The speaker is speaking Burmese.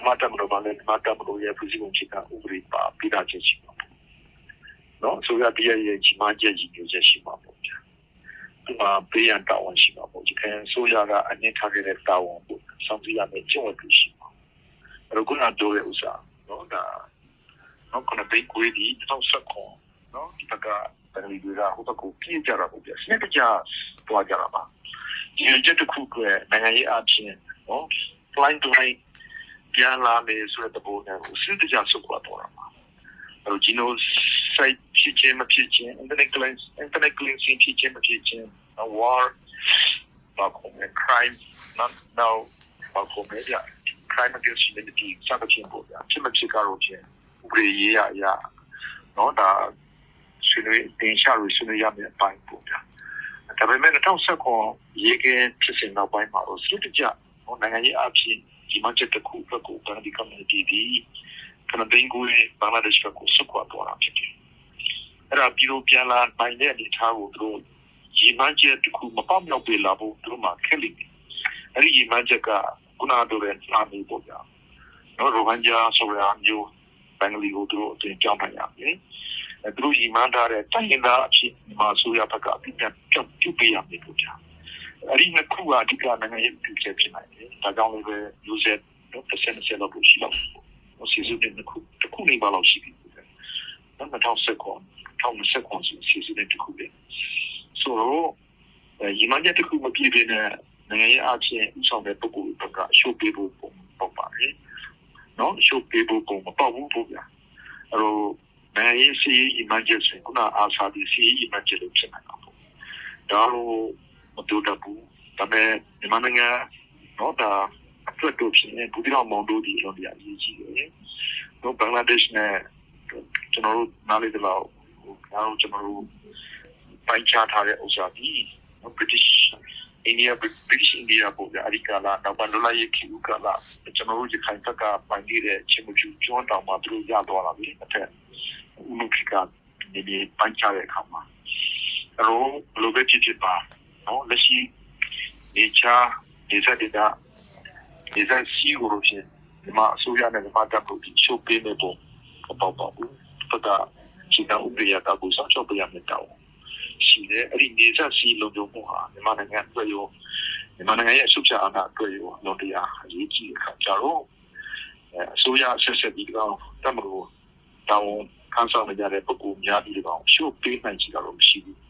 ဓမ္မတက်မလို့ပါလဲဓမ္မတက်မလို့ရဲ့ပြည်စည်းပုံချစ်တာဥပဒေပါပြည်သားချင်းရှိပါပေါ့နော်အစိုးရတရားရဲ့ကြီးမားချက်ကြီးမျိုးချက်ရှိပါပေါ့ဗျာဒီမှာပေးရန်တာဝန်ရှိပါပေါ့ဒီခင်ဆိုရကအနှစ်ထားခဲ့တဲ့တာဝန်ကိုစောင့်ကြည့်ရမယ်ကျင့်ဝတ်ပြီးရှိပါအဲ့တော့ခုနပြောတဲ့ဥစ္စာနော်ဒါနော်ခုနပိတ်ကွေးဒီတော့ဆက်ခွန်နော်ဒီဘက်ကပန်လီတွေကဟိုဘက်ကိုပြေးကြတာပေါ့ဗျာစနစ်တကျတွားကြတာပါဒီချက်တစ်ခုကနိုင်ငံရေးအချင်းနော် flying blind ပြန်လာမယ်ဆိုတဲ့ပုံနဲ့ကိုစစ်တကြဆုတ်ခွာတော့တာပါအဲ့တော့ဒီလို site ဖြစ်ခြင်းမဖြစ်ခြင်း internet cleanse internet cleansing ဖြစ်ခြင်းမဖြစ်ခြင်း war ဘာကောမဲ crime not now ဘာကောမဲပြ crime against humanity စသဖြင့်ပေါ့ဗျာဖြစ်မဖြစ်ကတော့ဖြင့်ဥပဒေရေးရရနော်ဒါဆွေးနွေးတင်ရှာလို့ဆွေးနွေးရမယ့်အပိုင်းပေါ့ဗျာဒါပေမဲ့2019ရေကဲဖြစ်စဉ်နောက်ပိုင်းမှာတော့စစ်တကြနိုင်ငံရေးအဖြစ် ဒီမှာချက်တစ်ခုအတွက်ကိုဗန်ဒီ community ဒီကနဒင်းကိုဘင်္ဂလားဒေ့ရှ်ကိုစုခွာတော့တာဖြစ်တယ်။အဲ့ဒါပြီးတော့ပြန်လာနိုင်တဲ့အနေအထားကိုသူတို့ဒီမှာချက်တစ်ခုမပေါက်မြောက်ပြလာဖို့သူတို့မှခက်လိမ့်မယ်။အဲ့ဒီဒီမှာချက်ကခုနတို့ရဲ့စာမေးပေါ့ဗျာ။နော်ရိုဟန်ဂျာဆိုရအမျိုးဘင်္ဂလီကိုသူတို့အတင်ကြောင်းနိုင်ရမယ်။အဲသူတို့ဒီမှာထားတဲ့တိုင်းရင်းသားအဖြစ်ဒီမှာဆိုရဘက်ကအပြည့်ပြတ်ပြုတ်ပေးရမယ်ပေါ့ဗျာ။ အဲ့ဒီနှစ်ခုကအဓိကနိုင်ငံရေးပြုချက်ဖြစ်နိုင်တယ်။ဒါကြောင့်လည်းပဲ user တော့တစ်ဆက်တစ်ဆက်လောက်ရှိတော့ဟိုစီစုတဲ့တစ်ခုတစ်ခုနေပါလောက်ရှိပြီ။နော်2019 2019ဆိုစီစုတဲ့တစ်ခုပဲ။ဆိုတော့ဒီမှာတဲ့တစ်ခုမပြည့်ပြည့်နဲ့နိုင်ငံရေးအချင်းဥဆောင်တဲ့ပုဂ္ဂိုလ်တွေကအရှုပ်ပေးဖို့ပုံပေါ့ပါတယ်။နော်အရှုပ်ပေးဖို့ပုံမပေါ့ဘူးပေါ့ဗျာ။အဲ့တော့နိုင်ငံရေးစီး emergency ခုနအာစာဒီစီး emergency လို့ဖြစ်နေတာပေါ့။ဒါ တော့မတူတဘူးဒါပေမဲ့မြန်မာနိုင်ငံတော့ဒါအတွက်တို့ဖြစ်နေဘူးဒီတော့မောင်တို့ဒီလိုဒီအရေးကြီးတယ်။တော့ဘင်္ဂလားဒေ့ရှ်နဲ့ကျွန်တော်တို့နားလေတော့ဟိုကျွန်တော်ကျွန်တော်တို့ပိုင်းခြားထားတဲ့ဥစ္စာဒီ British India British India ပေါ့ဗျာအရိကလာတော့ဘန်ဒလာရဲ့ခီကလာကျွန်တော်တို့ဒီခိုင်ဖက်ကပိုင်းနေတဲ့ချင်းမချူကျွန်းတောင်မှာသူတို့ရသွားတာပြီအထက်ဥနုခိကနေဒီပိုင်းခြားတဲ့အခါမှာအဲ့တော့ဘလိုပဲဖြစ်ဖြစ်ပါ နော်လက်ရှိနေချာဒီစက်တတာဒီစက်စီကိုလို့ဖြစ်ဒီမှာအစိုးရနဲ့ဒီမှာတပ်ဖို့ဒီရှိုးပေးနေပေါ့ပေါ့ပေါ့ဘူးဖက်ကစီတာဥပဒေရတာကိုစောင့်ရှောက်ပေးရမယ်တောင်းရှိတယ်အဲ့ဒီနေဆက်စီလုံခြုံမှုဟာမြန်မာနိုင်ငံအတွက်ရောမြန်မာနိုင်ငံရဲ့အစုချအာဏာအတွက်ရောတော့တရားအရေးကြီးတဲ့အခါကျတော့အစိုးရဆက်ဆက်ပြီးတော့တမလို့တောင်းခန်းဆောင်နေကြတဲ့ပုဂ္ဂိုလ်များပြီးတော့ရှိုးပေးနိုင်ချင်တာတော့မရှိဘူးဒီမှာ